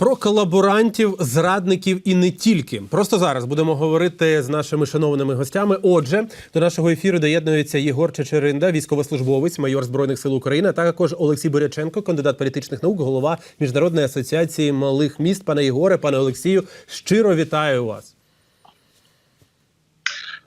Про колаборантів, зрадників і не тільки. Просто зараз будемо говорити з нашими шанованими гостями. Отже, до нашого ефіру доєднується Єгор Чечеринда, військовослужбовець, майор збройних сил України, а також Олексій Боряченко, кандидат політичних наук, голова міжнародної асоціації малих міст. Пане Єгоре, пане Олексію, щиро вітаю вас.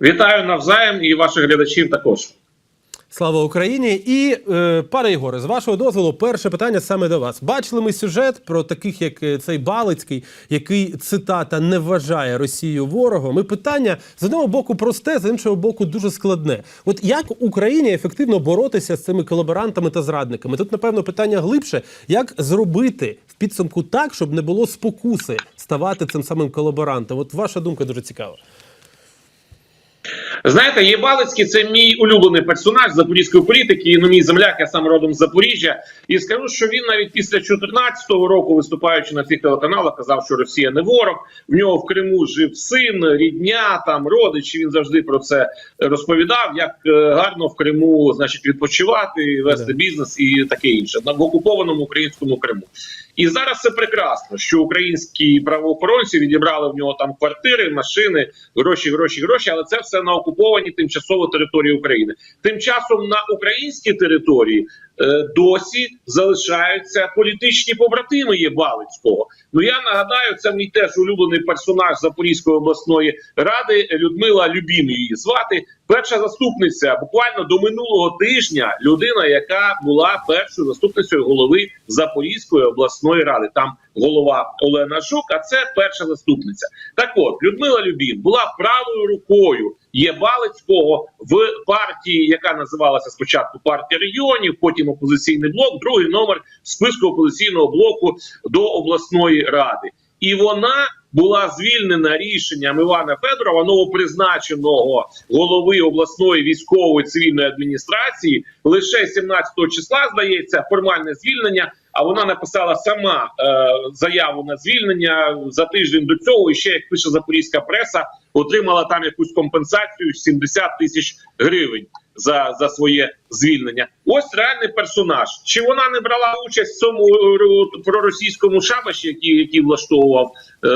Вітаю навзаєм і ваших глядачів також. Слава Україні! І е, пане Єгоре, з вашого дозволу, перше питання саме до вас. Бачили ми сюжет про таких, як е, цей Балицький, який цитата не вважає Росію ворогом. І питання з одного боку просте, з іншого боку, дуже складне. От як Україні ефективно боротися з цими колаборантами та зрадниками? Тут, напевно, питання глибше: як зробити в підсумку так, щоб не було спокуси ставати цим самим колаборантом? От ваша думка дуже цікава. Знаєте, Єбалицький це мій улюблений персонаж запорізької політики, і ну, мій земляк, я сам родом з Запоріжжя. І скажу, що він навіть після 2014 року, виступаючи на цих телеканалах, казав, що Росія не ворог. В нього в Криму жив син, рідня, там родичі. Він завжди про це розповідав. Як е, гарно в Криму, значить, відпочивати, вести бізнес і таке інше на в окупованому українському Криму. І зараз це прекрасно, що українські правоохоронці відібрали в нього там квартири, машини, гроші, гроші, гроші, але це все на окупованій тимчасово території України. Тим часом на українській території е, досі залишаються політичні побратими Єбалицького. Ну я нагадаю, це мій теж улюблений персонаж Запорізької обласної ради Людмила Любім її звати. Перша заступниця буквально до минулого тижня людина, яка була першою заступницею голови Запорізької обласної ради. Там голова Олена Жук, а це перша заступниця. Так от Людмила Любін була правою рукою Єбалицького в партії, яка називалася спочатку партія регіонів, потім опозиційний блок, другий номер списку опозиційного блоку до обласної ради. І вона була звільнена рішенням Івана Федорова, новопризначеного голови обласної військової цивільної адміністрації, лише 17 числа здається формальне звільнення. А вона написала сама е, заяву на звільнення за тиждень до цього. І ще як пише запорізька преса, отримала там якусь компенсацію 70 тисяч гривень за, за своє звільнення. Ось реальний персонаж. Чи вона не брала участь в цьому е, проросійському шабаші, який, який влаштовував е,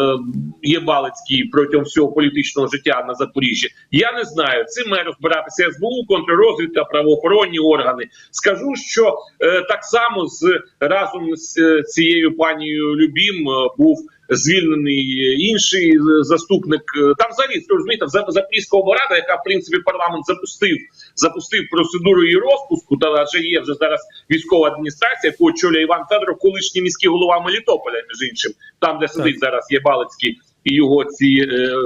Єбалицький протягом всього політичного життя на Запоріжжі? Я не знаю. Цим має розбиратися СБУ, контррозвідка, правоохоронні органи. Скажу, що е, так само з разом з е, цією панією Любім е, був звільнений інший е, заступник. Е, Там взагалі розумієте, за- Запорізька облрада, яка в принципі парламент запустив, запустив процедуру її розпуску. Та адже є вже зараз військова адміністрація, яку очолює Іван Федоров, колишній міський голова Мелітополя, між іншим, там де сидить зараз є Балицький. І його ці е,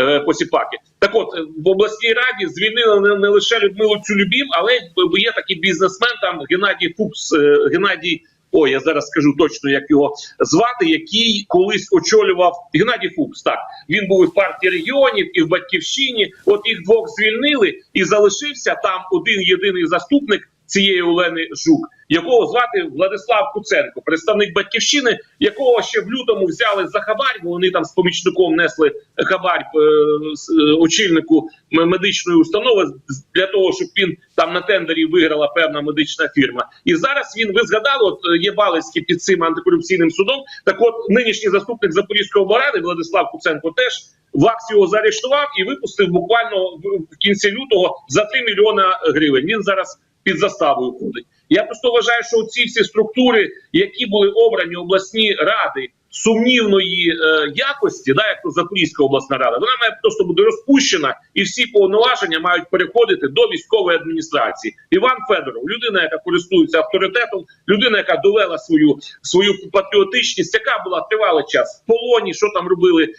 е, посіпаки. Так от е, в обласній раді звільнили не, не лише Людмилу Цюлюбів, але й є такий бізнесмен, там Геннадій Фукс, е, Геннадій. Ой, я зараз скажу точно, як його звати, який колись очолював Геннадій Фукс. Так він був і в партії регіонів, і в батьківщині. От їх двох звільнили, і залишився там один єдиний заступник цієї Олени Жук, якого звати Владислав Куценко, представник батьківщини, якого ще в лютому взяли за хабар, вони там з помічником несли хабар е, е, очільнику медичної установи для того, щоб він там на тендері виграла певна медична фірма. І зараз він ви згадали, от е, є Балицький під цим антикорупційним судом. Так, от нинішній заступник Запорізької облради Владислав Куценко теж. ВАКС його заарештував і випустив буквально в кінці лютого за 3 мільйона гривень. Він зараз під заставою ходить. Я просто вважаю, що ці всі структури, які були обрані обласні ради сумнівної е, якості, да, як то Запорізька обласна рада, вона має просто бути розпущена, і всі повноваження мають переходити до військової адміністрації. Іван Федоров, людина, яка користується авторитетом, людина, яка довела свою свою патріотичність, яка була тривалий час в полоні. Що там робили е,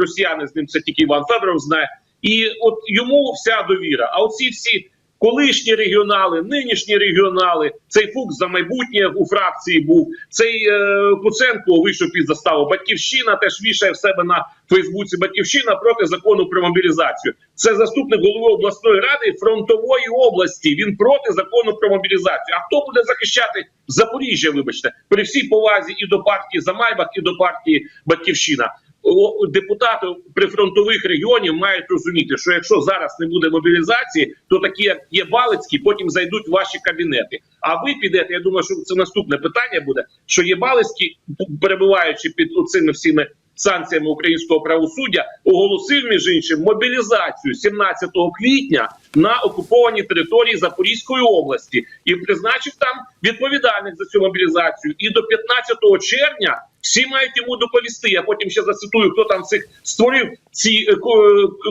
росіяни з ним? Це тільки Іван Федоров знає. І от йому вся довіра. А оці всі колишні регіонали, нинішні регіонали, цей Фукс за майбутнє у фракції був. Цей е, Куценко вийшов під заставу. Батьківщина теж вішає в себе на Фейсбуці. Батьківщина проти закону про мобілізацію. Це заступник голови обласної ради фронтової області. Він проти закону про мобілізацію. А хто буде захищати Запоріжжя? Вибачте, при всій повазі і до партії Замайбах, і до партії Батьківщина. Депутати прифронтових регіонів мають розуміти, що якщо зараз не буде мобілізації, то такі, як є Балицькі, потім зайдуть в ваші кабінети. А ви підете. Я думаю, що це наступне питання буде. Що є Балицькі, перебуваючи під цими всіми санкціями українського правосуддя, оголосив між іншим мобілізацію 17 квітня на окупованій території Запорізької області і призначив там відповідальних за цю мобілізацію. І до 15 червня всі мають йому доповісти. Я потім ще зацитую, хто там цих створив ці е,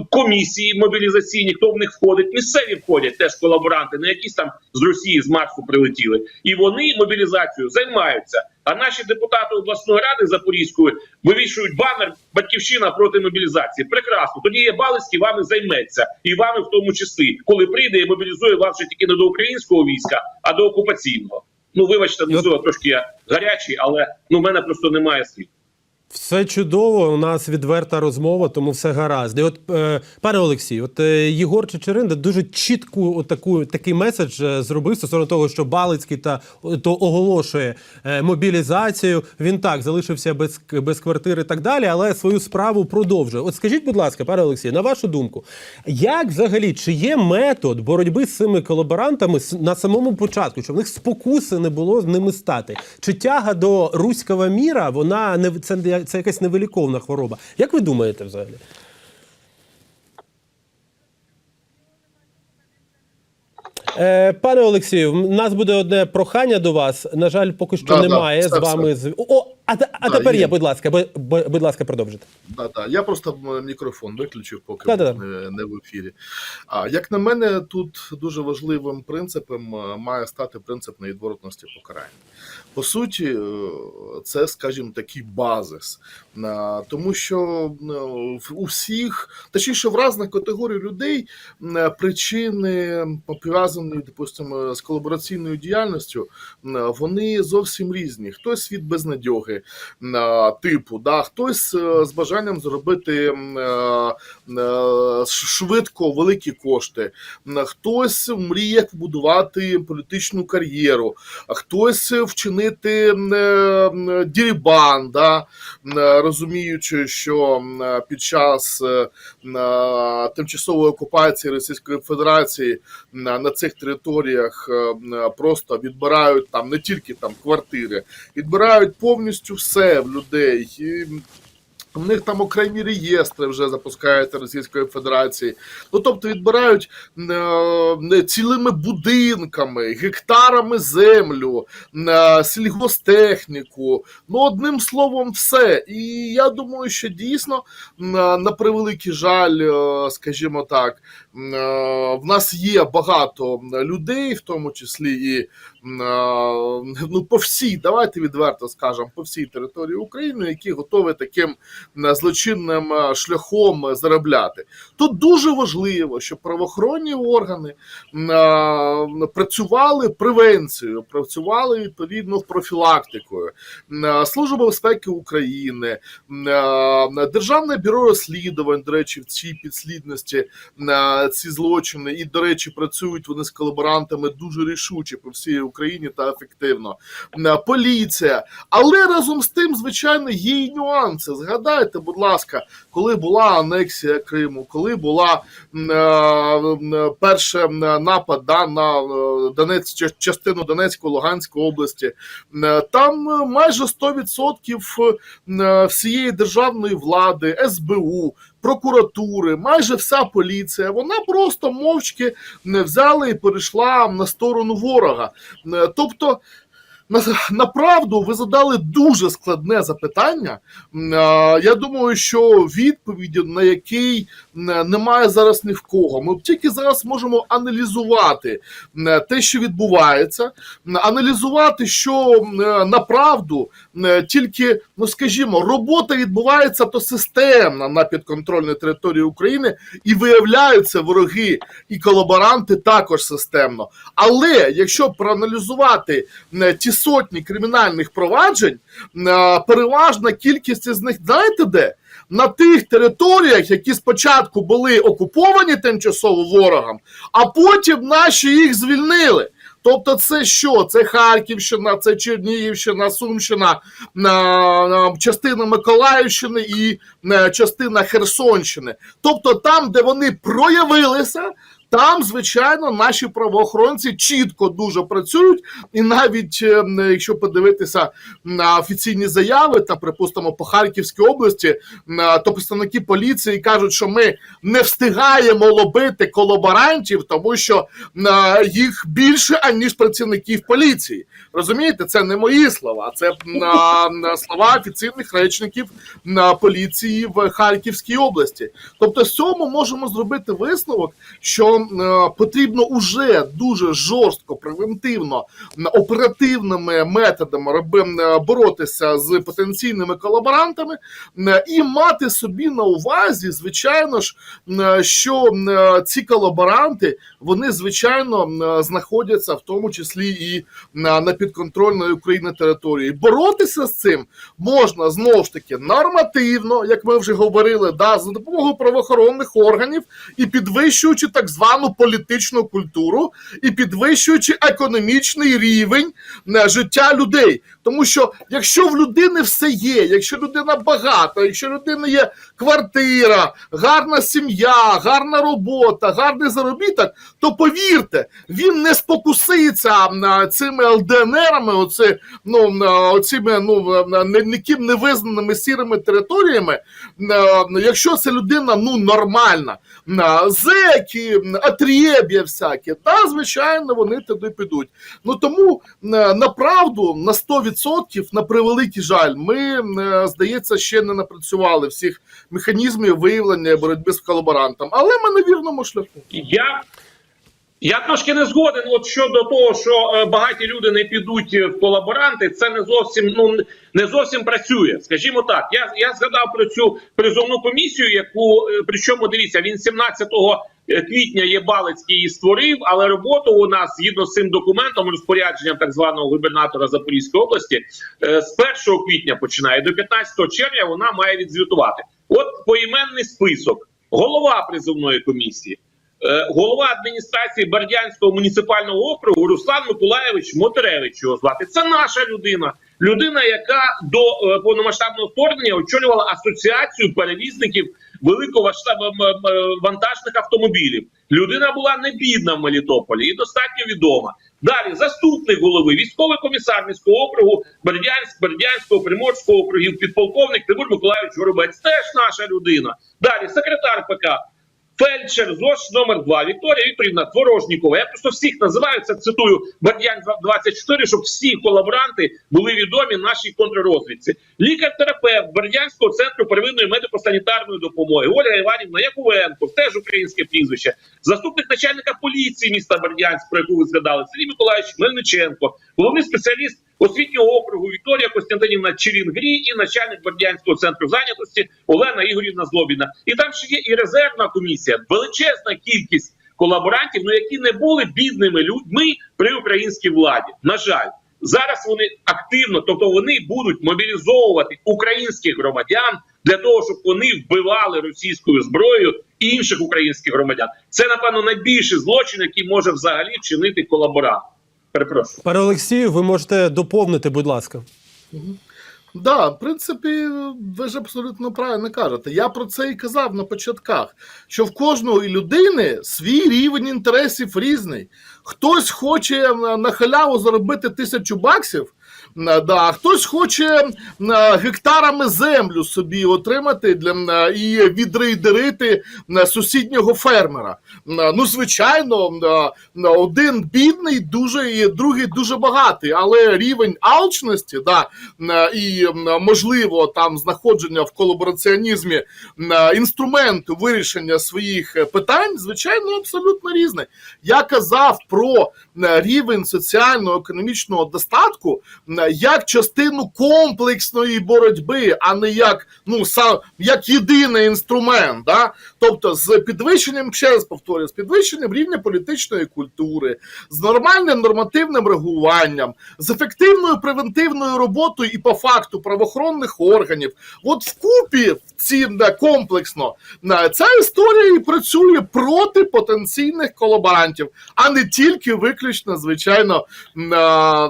комісії мобілізаційні, хто в них входить. Місцеві входять теж колаборанти, не якісь там з Росії з Марсу прилетіли, і вони мобілізацією займаються. А наші депутати обласної ради Запорізької вивішують банер Батьківщина проти мобілізації. Прекрасно. Тоді є Балицький вами займеться, і вами в тому числі, коли прийде і мобілізує вас вже тільки не до українського війська, а до окупаційного. Ну вибачте, от- ну, трошки я гарячий, але ну в мене просто немає слів. Все чудово. У нас відверта розмова, тому все гаразд. І от, е, пане Олексій, от е, Єгор Чечеринда дуже чітку от таку, такий меседж е, зробив стосовно того, що Балицький та то оголошує мобілізацію. Він так залишився без, без квартири і так далі, але свою справу продовжує. От скажіть, будь ласка, пане Олексій, на вашу думку, як взагалі чи є метод боротьби з цими колаборантами на самому початку, щоб в них спокуси не було з ними стати? Чи тяга до руського міра, вона не це, це якась невиліковна хвороба? Як ви думаєте взагалі? Е, пане Олексію, в нас буде одне прохання до вас. На жаль, поки що Да, да, немає все, з вами. з- О, а, а Да, тепер є. є, будь ласка, бу- бу- будь ласка, продовжуйте. Да, да. Я просто мікрофон виключив, поки Да-да-да. не, не в ефірі. А як на мене, тут дуже важливим принципом е, має стати принцип невідворотності покарання. По суті, е, це, скажімо, такий базис. Е, Тому що е, у всіх, точніше, в різних категорій людей е, причини пов'язані, допустимо, з колабораційною діяльністю, е, вони зовсім різні. Хтось від безнадьоги, е, типу, да, хтось е, з бажанням зробити е, е, швидко великі кошти, хтось мріє побудувати політичну кар'єру, а хтось вчинити м, е, дірібан, да, е, розуміючи, що е, під час тимчасової окупації Російської Федерації на, цих територіях просто відбирають там не тільки там квартири, відбирають повністю все в людей. І в них там окремі реєстри вже запускають Російської Федерації. Ну тобто відбирають е, цілими будинками, гектарами землю, е, сільгостехніку. Ну, одним словом, все. І я думаю, що дійсно, на, на превеликий жаль, е, скажімо так, е, в нас є багато людей, в тому числі і е, ну, по всій, давайте відверто скажемо, по всій території України, які готові таким е, злочинним е, шляхом е, заробляти. Тут дуже важливо, щоб правоохоронні органи е, працювали превенцією, працювали відповідно профілактикою. Е, Служба безпеки України, е, Державне бюро розслідувань, до речі, в цій підслідності е, ці злочини, і, до речі, працюють вони з колаборантами дуже рішуче по всій Україні та ефективно. Поліція. Але разом з тим, звичайно, є і нюанси. Згадайте, будь ласка, коли була анексія Криму, коли була е, перший напад да, на е, Донець, частину Донецької Луганської області, там е, майже 100% е, всієї державної влади, СБУ, прокуратури, майже вся поліція, вона просто мовчки не взяла і перейшла на сторону ворога. Е, Тобто. На, направду ви задали дуже складне запитання. Я думаю, що відповіді на який немає зараз ні в кого. Ми тільки зараз можемо аналізувати те, що відбувається, аналізувати, що направду тільки, ну скажімо, робота відбувається то системна на підконтрольній території України, і виявляються вороги і колаборанти також системно. Але якщо проаналізувати ті сотні кримінальних проваджень, е, переважна кількість із них, знаєте де? На тих територіях, які спочатку були окуповані тимчасово ворогом, а потім наші їх звільнили. Тобто, це що? Це Харківщина, це Чернігівщина, Сумщина, на- на частина Миколаївщини і е, частина Херсонщини. Тобто, там, де вони проявилися. Там, звичайно, наші правоохоронці чітко дуже працюють, і навіть е, якщо подивитися на офіційні заяви та припустимо по Харківській області, то представники поліції кажуть, що ми не встигаємо ловити колаборантів, тому що їх більше аніж працівників поліції. Розумієте, це не мої слова, це слова офіційних речників поліції в Харківській області. Тобто, з цього можемо зробити висновок, що е, потрібно уже дуже жорстко, превентивно, оперативними методами боротися з потенційними колаборантами і мати собі на увазі, звичайно ж, що ці колаборанти вони звичайно знаходяться в тому числі і на, підконтрольної України території. Боротися з цим можна знову ж таки нормативно, як ми вже говорили, да, за допомогою правоохоронних органів і підвищуючи так звану політичну культуру, і підвищуючи економічний рівень е, життя людей. Тому що якщо в людини все є, якщо людина багата, якщо в людини є квартира, гарна сім'я, гарна робота, гарний заробіток, то повірте, він не спокуситься на цими ЛДНРами, оці, ну, на оціми ну, ніким не визнаними сірими територіями, якщо це людина ну, нормальна, на зеки, атрєб'я всякі, та звичайно вони туди підуть. Ну тому на на правду на 100% на превеликий жаль, ми е, здається ще не напрацювали всіх механізмів виявлення боротьби з колаборантом, але ми на вірному шляху. Я, я трошки не згоден. От щодо того, що е, багаті люди не підуть в колаборанти, це не зовсім ну не зовсім працює. Скажімо так, я, я згадав про цю призовну комісію, яку е, причому дивіться, він 17 квітня Єбалицький її створив, але роботу у нас згідно з цим документом, розпорядженням так званого губернатора Запорізької області, е, з 1 квітня починає до 15 червня вона має відзвітувати. От поіменний список, голова призовної комісії. Е, голова адміністрації Бердянського муніципального округу Руслан Миколаєвич Мотеревич його звати. Це наша людина. Людина, яка до е, повномасштабного вторгнення очолювала асоціацію перевізників великовантажних автомобілів. Людина була не бідна в Мелітополі і достатньо відома. Далі заступник голови, військовий комісар міського округу Бердянськ, Бердянського, Приморського округів, підполковник Тимур Миколаївич Горобець. Теж наша людина. Далі секретар ПК Фельдшер ЗОЖ номер 2 Вікторія Вікторівна Творожнікова. Я просто всіх називаю це цитую Бердянськ 24, щоб всі колаборанти були відомі нашій контррозвідці. Лікар-терапевт Бердянського центру первинної медико-санітарної допомоги Оля Іванівна Якувенко, теж українське прізвище, заступник начальника поліції міста Бердянськ, про яку ви згадали, Сергій Миколаївич Мельниченко, головний спеціаліст освітнього округу Вікторія Костянтинівна Черінгрі і начальник Бердянського центру зайнятості Олена Ігорівна Злобіна. І там ще є і резервна комісія, величезна кількість колаборантів, ну які не були бідними людьми при українській владі. На жаль, зараз вони активно, тобто вони будуть мобілізовувати українських громадян для того, щоб вони вбивали російською зброєю інших українських громадян. Це напевно найбільший злочин, який може взагалі вчинити колаборант. Перепрошую. Пане Олексію, ви можете доповнити, будь ласка. Да, в принципі, ви ж абсолютно правильно кажете. Я про це і казав на початках, що в кожної людини свій рівень інтересів різний. Хтось хоче на халяву заробити тисячу баксів, да, хтось хоче гектарами землю собі отримати для на, і відрейдерити сусіднього фермера. Ну, звичайно, один бідний, дуже і другий дуже багатий, але рівень алчності, да, і можливо там знаходження в колабораціонізмі інструменту вирішення своїх е, питань, звичайно, абсолютно різний. Я казав про е, рівень соціально-економічного достатку, е, як частину комплексної боротьби, а не як ну сам як єдиний інструмент. Да? Тобто, з підвищенням, ще раз повторюю, з підвищенням рівня політичної культури, з нормальним нормативним регулюванням, з ефективною превентивною роботою і по факту правоохоронних органів. От вкупі ці комплексно ця історія і працює проти потенційних колаборантів, а не тільки виключно, звичайно, на,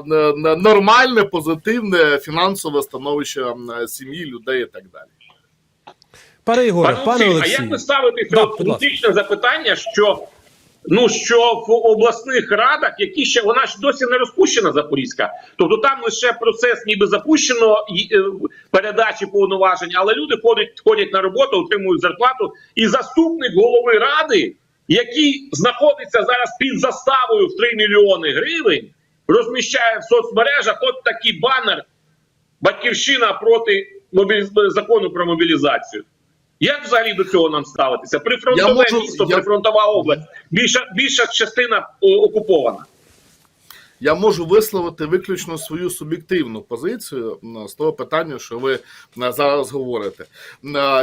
на позитивне фінансове становище сім'ї, людей і так далі. Пане Ігоре, Пане пане Олексій, а як ви ставитеся Да, критичне запитання, що ну що в обласних радах, які ще вона ж досі не розпущена Запорізька, тобто там лише процес ніби запущено е, передачі повноважень, але люди ходять, ходять на роботу, отримують зарплату, і заступник голови ради, який знаходиться зараз під заставою в 3 мільйони гривень, розміщає в соцмережах от такий банер Батьківщина проти мобіліз- закону про мобілізацію. Як взагалі до цього нам ставитися? Прифронтове Я можу- місто, я- прифронтова область, більша, більша частина о, окупована. Я можу висловити виключно свою суб'єктивну позицію з того питання, що ви зараз говорите.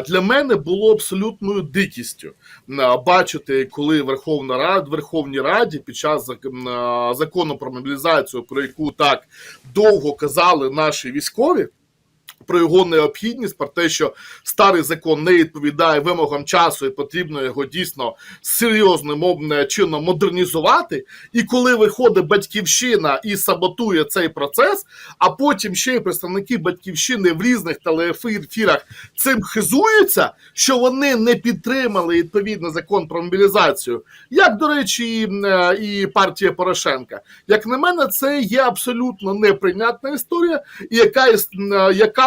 Для мене було абсолютною дикістю бачити, коли Верховна Рада Верховній Раді під час закону про мобілізацію, про яку так довго казали наші військові. Про його необхідність, про те, що старий закон не відповідає вимогам часу, і потрібно його дійсно серйозним чином модернізувати. І коли виходить батьківщина і саботує цей процес, а потім ще й представники батьківщини в різних телеефірах цим хизуються, що вони не підтримали відповідний закон про мобілізацію, як до речі, і, е, і партія Порошенка. Як на мене, це є абсолютно неприйнятна історія, яка, е,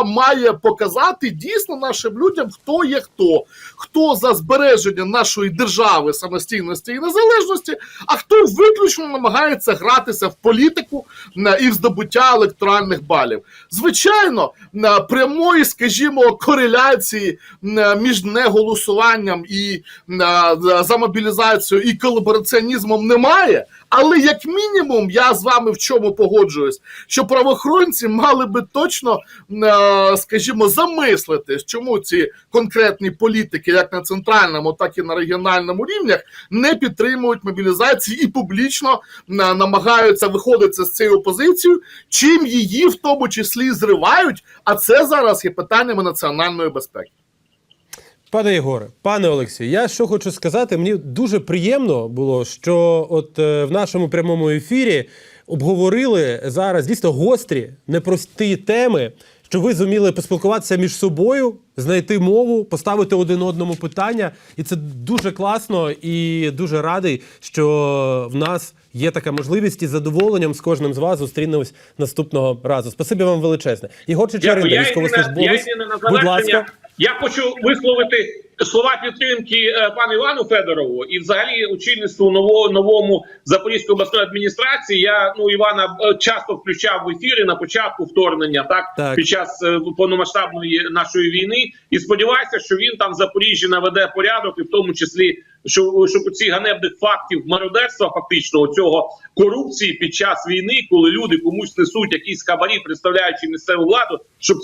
має показати дійсно нашим людям, хто є хто, хто за збереження нашої держави, самостійності і незалежності, а хто виключно намагається гратися в політику і в здобуття електоральних балів. Звичайно, м, прямої, скажімо, кореляції між неголосуванням і за мобілізацію і колабораціонізмом немає. Але як мінімум, я з вами в чому погоджуюсь, що правоохоронці мали би точно, е, скажімо, замислитись, чому ці конкретні політики, як на центральному, так і на регіональному рівнях, не підтримують мобілізації і публічно е, намагаються виходити з цією позицією, чим її в тому числі зривають. А це зараз є питаннями національної безпеки. Пане Єгоре, пане Олексію, я що хочу сказати, мені дуже приємно було, що от е, в нашому прямому ефірі обговорили зараз дійсно гострі, непрості теми, що ви зуміли поспілкуватися між собою, знайти мову, поставити один одному питання. І це дуже класно і дуже радий, що в нас є така можливість і з задоволенням з кожним з вас зустрінемось наступного разу. Спасибі вам величезне. Ігор я військовослужбовець. Будь ласка. Я хочу висловити слова підтримки е, пану Івану Федорову і взагалі очільництву нового новому Запорізької обласної адміністрації. Я ну Івана е, часто включав в ефіри на початку вторгнення, так, Так. під час е, повномасштабної нашої війни. І сподіваюся, що він там в Запоріжжі наведе порядок, і в тому числі що щоб ці ганебних фактів мародерства, фактично цього корупції під час війни, коли люди комусь несуть якісь хабарі, представляючи місцеву владу, щоб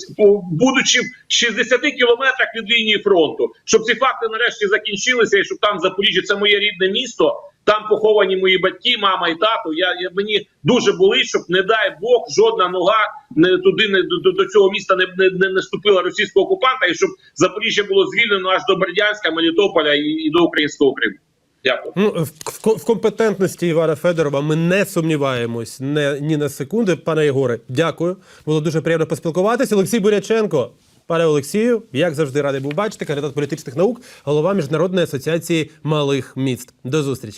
будучи в 60 кілометрах від лінії фронту, щоб ці факти нарешті закінчилися, і щоб там Запоріжжя це моє рідне місто. Там поховані мої батьки, мама і тато. Я, я мені дуже болить, щоб не дай Бог жодна нога не туди не до, до цього міста не, не, не, не ступила російського окупанта, і щоб Запоріжжя було звільнено аж до Бердянська, Мелітополя і, і до українського Криму. Дякую. Ну, в, в компетентності Івана Федорова ми не сумніваємось не, ні на секунди. Пане Єгоре, дякую. Було дуже приємно поспілкуватися. Олексій Буряченко. Пане Олексію, як завжди радий був бачити, кандидат політичних наук, голова Міжнародної асоціації малих міст. До зустрічі.